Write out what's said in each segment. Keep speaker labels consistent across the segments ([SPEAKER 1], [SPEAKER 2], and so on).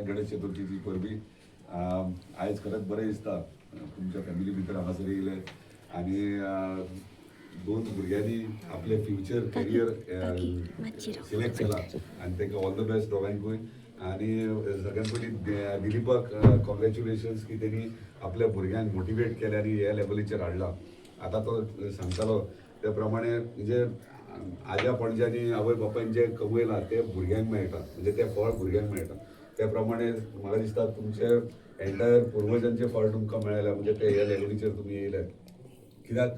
[SPEAKER 1] गणेश चतुर्थीची परबी. आयज खरंच बरें दिसता तुमच्या फॅमिली भितर हांगासर येयले आनी दोन भुरग्यांनी आपले फ्युचर करियर सिलेक्ट केला. आनी तांकां ऑल द बेस्ट दोगांयकूय आनी सगळ्यात पयलीं दि- दिलीपाक कॉंग्रॅच्युलेशन्स की तेणी आपल्या भुरग्यांक मोटिवेट केले आनी ह्या लेवलीचेर हाडला आतां तो सांगतालो. त्या प्रमाणे म्हणजे आज्या पणज्यांनी आवय बापायन जे कमयलां ते भुरग्यांक मेळटा म्हणजे ते फळ भुरग्यांक मेळटा त्या प्रमाणे म्हाका दिसता तुमचे एंटायर पुर्वजांचे फळ तुमकां मेळयला म्हणजे ते ह्या लेवलीचेर तुमी येयले कित्याक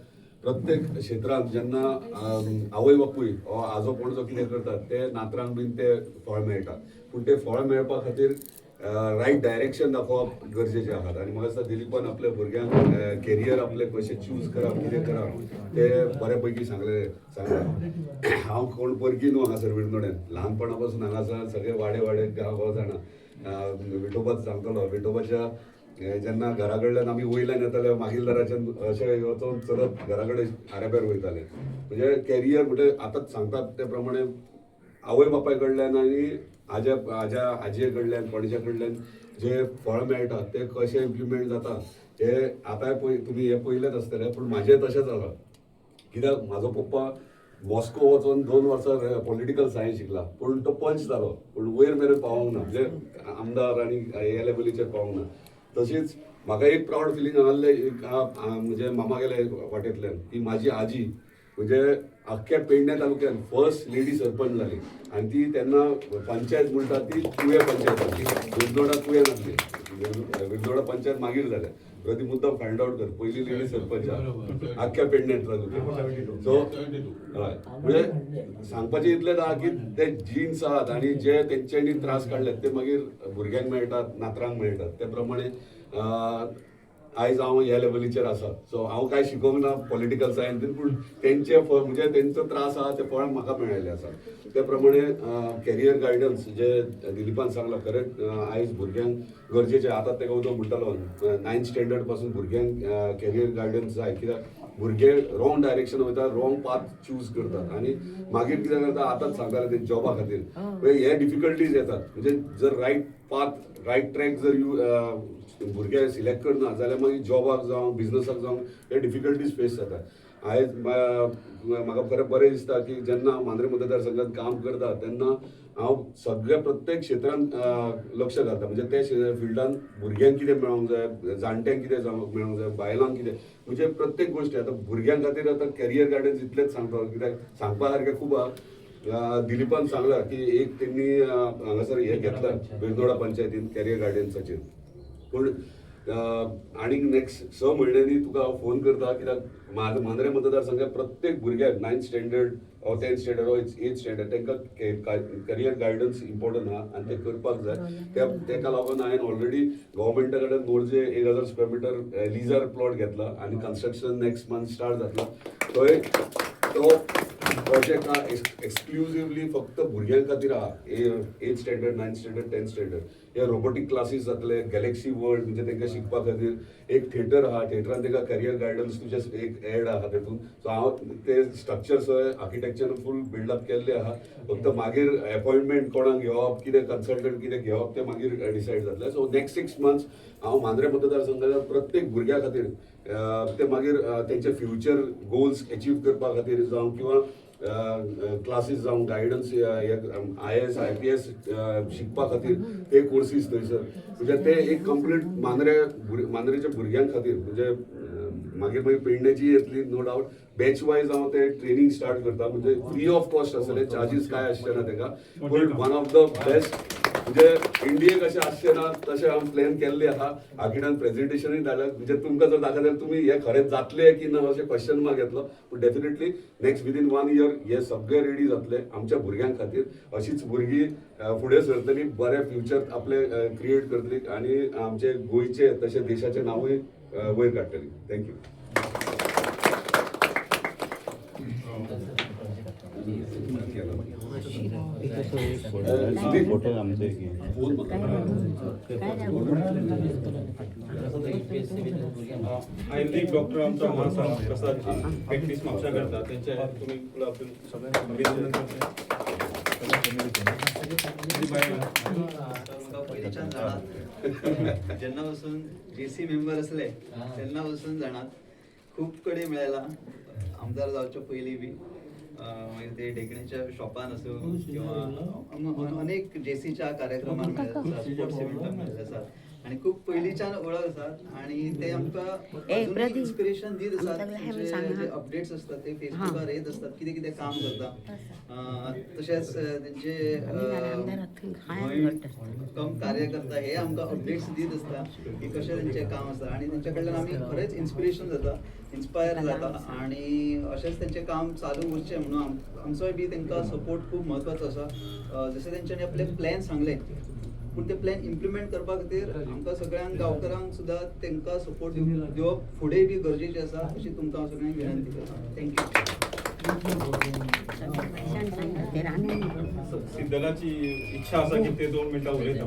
[SPEAKER 1] प्रत्येक क्षेत्रांत जेन्ना आवय बापूय हो आजो पणजो कितें करतात ते नातरांक बीन ते फळ मेळटा पूण ते फळ मेळपा खातीर रायट डायरेक्शन दाखोवप गरजेचें आहात. आनी म्हाका दिसता दिलीपान आपल्या भुरग्यांक कॅरियर आपले कशें चूज करप कितें करप ते बऱ्या पैकी सांगले सांगला हांव कोण परकी न्हू हांगासर विणगोड्यान ल्हानपणा पासून हांगासर सगळे वाडे वाडे गांव गांव जाणा विठोबाच सांगतलो विठोबाच्या जेन्ना घरा कडल्यान आमी वयल्यान येताले मागीलदाराच्यान अशे वचून चलत घरा कडेन आऱ्याब्यार वयताले म्हणजे कॅरियर म्हणजे आतांच सांगतात ते प्रमाणे आवय बापाय कडल्यान आनी आज्या आज्या आजये कडल्यान पणजे कडल्यान जे फळ मेळटा ते कशें इम्प्लिमेंट जाता हे आतांय पय तुमी हे पयलेच आसतले पूण म्हाजें तशें जालां कित्याक? म्हाजो पप्पा मॉस्को वचून दोन वर्सां पॉलिटिकल सायन्स शिकला. पूण तो पंच जालो पूण वयर मेरेन पावोंक ना. म्हणजे आमदार आनी हे लेवलीचेर पावोंक ना. तशीच म्हाका एक प्रावड फिलींग आसलें एक म्हणजे मामा गेले वाटेंतल्यान की म्हाजी आजी म्हणजे अख्ख्या पेडण्या तालुक्यात फर्स्ट लेडी सरपंच जाली आणि ती त्यांना पंचायत म्हणटा ती तुवे पंचायत आसली विरदोडा तुवे नासली विरदोडा पंचायत मागीर जाल्या ती मुद्दा फायंड आउट कर. पहिली लेडी सरपंच आख्ख्या अख्ख्या पेडण्यात तालुक्यात. सो हय म्हणजे सांगपाचें इतलेंच आहा की ते जीन्स आहात आणि जे तेंच्यांनी त्रास काडल्यात ते मागीर भुरग्यांक मेळटात नातरांक मेळटात ते प्रमाणे आयज हांव ह्या लेवलीचेर आसा. सो हांव काय शिकोवंक ना पॉलिटिकल सायन्सीन पूण तेंचे फळ म्हणजे तेंचो त्रास आहा ते फळ म्हाका मेळयले आसा. त्या प्रमाणे कॅरियर गायडन्स जे दिलीपान सांगला खरेंच अं, आयज भुरग्यांक गरजेचे आतां तेका उदक म्हणटालो नायन्थ स्टँडर्डपासून भुरग्यांक कॅरियर गायडन्स जाय कित्याक भुरगे रॉंग डायरेक्शन वयता रॉंग पाथ चूज करतात. आणि मागीर कितें करता आतांच सांगताले ते जॉबा खातीर. म्हणजे हे डिफिकल्टीज येतात. म्हणजे जर रायट पाथ रायट ट्रॅक जर यू भुरगे सिलेक्ट करना जाल्यार मागीर जॉबाक जावं बिजनसाक जावं हे डिफिकल्टीज फेस जाता आयज म्हाका खरें बरें दिसता की जेन्ना मांद्रे मतदार संघात काम करता तेन्ना हांव सगळ्या प्रत्येक क्षेत्रांत लक्ष घालता म्हणजे ते फिल्डान भुरग्यांक कितें मेळोंक जाय जाणट्यांक कितें जावंक मेळोंक जाय बायलांक कितें म्हणजे प्रत्येक गोश्टी आतां भुरग्यां खातीर आतां कॅरियर गायडन्स इतलेंच सांगता कित्याक सांगपा सारकें खूब आहा. दिलीपान सांगला की एक त्यांनी हांगासर हे घेतला बेलदोडा पंचायतीन कॅरियर गायडन्साचेर पूण आनीक नेक्स्ट स म्हयन्यांनी तुका हांव फोन करता कित्याक म्हाज मांद्रे मतदारसंघात प्रत्येक भुरग्याक ninth standard or tenth standard or eighth standard तांकां करियर गायडन्स इम्पॉर्टंट आहा आनी ते करपाक जाय. त्या ताका लागून हांवें ऑलरेडी गव्हर्मेंटा कडेन मोरजे एक हजार स्क्वेअर मिटर लिजर प्लॉट घेतला आनी कन्स्ट्रक्शन नेक्स्ट मंथ स्टार्ट जातला थंय तो प्रोजेक्ट हा एक्सक्लुझिव्हली फक्त भुरग्यां खातीर आहा eight standard ninth standard tenth standard हे रोबोटीक क्लासीस जातले गॅलेक्सी वर्ल्ड म्हणजे तांकां शिकपा खातीर. एक थिएटर आहा थिएटरान तांकां करियर गायडन्स तुजे एक एड आहा तेतून सो हांव ते स्ट्रक्चर्स आर्किटेक्चर फूल बिल्डअप केल्ले आहा. फक्त मागीर अपॉइंटमेंट कोणाक घेवप कितें कन्सल्टंट कितें घेवप ते मागीर डिसायड जातले. सो नेक्स्ट सिक्स मंथ्स हांव मांद्रे मतदारसंघाच्या प्रत्येक भुरग्या खातीर ते मागीर तेंचे फ्युचर गोल्स अचीव करपा खातीर जावं किंवा क्लासीस जावं guidance I S I P S शिकपा खातीर ते कोर्सीस थंयसर म्हणजे ते एक कंप्लीट मांद्रे मांद्रेच्या भुरग्यां खातीर म्हणजे मागीर मागीर पेडण्याची येतली नो डावट बॅच वायज हांव ते ट्रेनिंग स्टार्ट करता. म्हणजे फ्री ऑफ कॉस्ट आसतले चार्जीस काय आसचे ना तेका. पूण वन ऑफ द बेस्ट म्हणजे इंडियेक अशें आसचें ना तशें हांव प्लॅन केल्लें आहा आखिडान प्रेजेंटेशनूय धाडलें म्हणजे तुमकां जर दाखयलें तुमी हे खरें जातलें की ना अशें क्वेश्चन मार्क येतलो पूण definitely next within one year हे सगळे रेडी जातले आमच्या भुरग्यां खातीर. अशीच भुरगीं फुडें सरतली बरें फ्युचर आपले क्रिएट करतली आनी आमचे गोंयचें तशें देशाचें नांवूय वयर काडटली थँक्यू
[SPEAKER 2] आयुर्वेदिक डॉक्टर आमचा मासा प्रसाद प्रॅक्टिस म्हापसा करता त्यांचे तुम्ही फुलां आपलं अभिनंदन करता. जी बाय-
[SPEAKER 3] जाणात जेन्ना वचून जे सी मेंबर असले त्यांना बसून जाणात खूप कडे मिळायला आमदार जावचे पहिली बी अं, मागीर ते डेकणीच्या शॉपान असो किंवा अम- अनेक जेसीच्या कार्यक्रमान मेळ्ळे आसात स्पोर्ट्स इव्हेंटान मेळ्ळे आसात आणि खूप पयलींच्यान वळख आसात आणि ते आमकां इन्स्पिरेशन दीत आसात. जे अपडेट्स असतात ते फेसबुकार येत असतात. कितें कितें काम करता तशेंच तेंचे. कम कार्यकर्ता हे आमकां अपडेट्स दीत असता की कशें तेंचें काम आसता आणि तेंच्या कडल्यान आमी खरेंच इन्स्पिरेशन जाता इन्स्पायर जाता. आणि अशेंच तेंचें काम चालू उरचें म्हणून आम- आमचोय बी तेंकां सपोर्ट खूब म्हत्वाचो आसा जशें तेंच्यांनी आपले प्लॅन सांगले पूण ते प्लॅन इम्प्लिमेंट करपा खातीर आमकां सगळ्यांक गांवकारांक सुद्दां तेंकां सपोर्ट दिवप फुडें बी गरजेचें आसा अशी तुमकां हांव सगळ्यांक विनंती करता. थँक्यू
[SPEAKER 2] सिद्धलाची इच्छा असा की ते दोन मिनिटं उलयता.